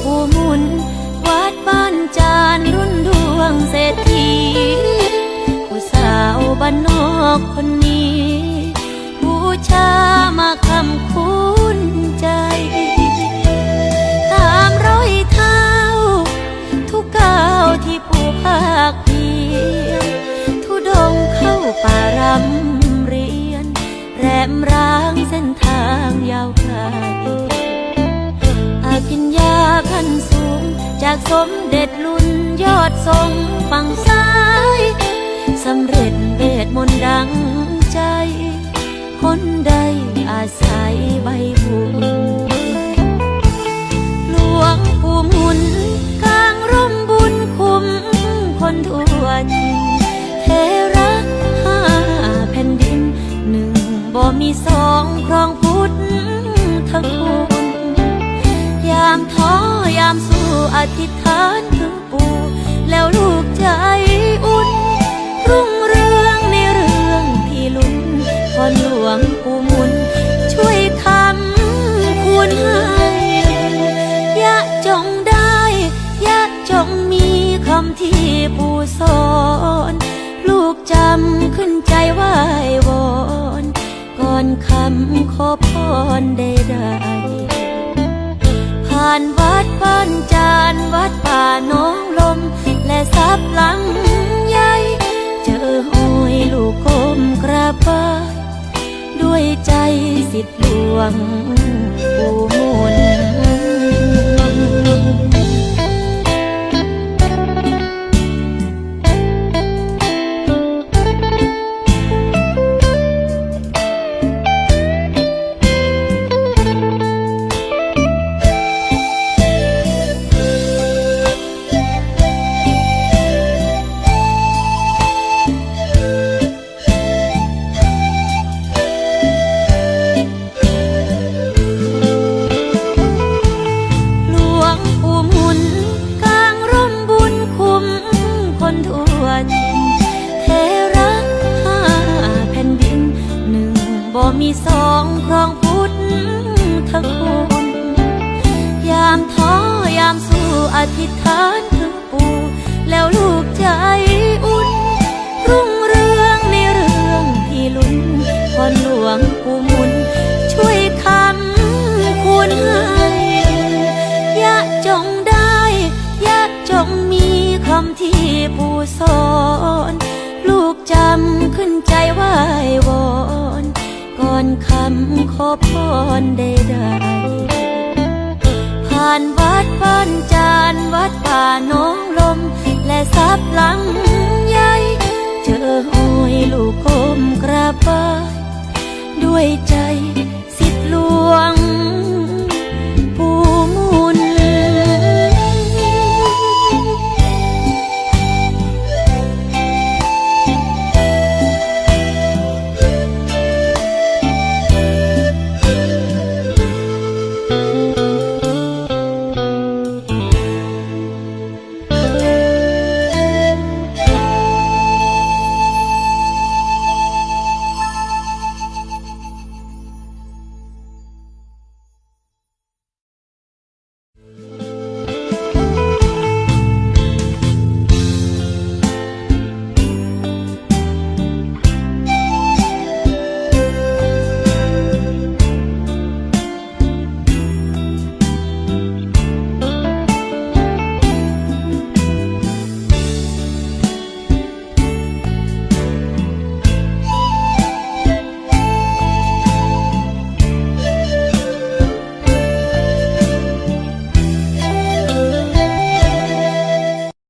ผู้มุน วัดบ้านจานรุ่นดวงเศรษฐีผู้สาวบ้านนอกคนนี้ผู้ชามาคำคุ้นใจตามรอยเท้า ทุกก้าวที่ผู้ภาคเพียรทุดงเข้าป่ารำเรียน แรมร้างเส้นทางยาวไกล จากสมเด็จลุ่นยอดทรงฝั่งซ้ายสำเร็จเวทมนต์ดังใจ คนใดอาศัยใบบุญหลวงปู่หมุนกลางร่มบุญคุ้มคนทั่วนเทระห้าแผ่นดินหนึ่งบ่มีสองครองพุทธทั้งคุณยามท้อยามสู้อธิษฐานถึงปู่แล้วลูกใจอุ่น รุ่งเรืองในเรื่องที่ลุ้นพรหลวงปู่มุน ช่วยคำคุณให้ยะจงได้ยะจงมีคำที่ปู่สอน ลูกจำขึ้นใจไหว้วอน ก่อนคำขอานวัดบ้านจานวัดป่าน้องลม และซับหลังใหญ่เจอห้อยลูกกมกราบไหว้ด้วยใจสิทธิ์หลวงปู่มุน สองครองพุทธคุณยามท้อยามสู้อธิษฐานถึงปู่แล้วลูกใจอุ่น รุ่งเรืองในเรื่องที่ลุ้นพรหลวงปู่มุน ช่วยคำคุณให้ยะจงได้ยะจงมีคำที่ปู่สอน ลูกจำขึ้นใจไหว้วอน อนคำขอพรใดๆผ่านวัดบ้านจานวัดป่าน้องลม และซับหลังใหญ่เจอห้อยลูกกลมกระบไหว้ด้วยใจ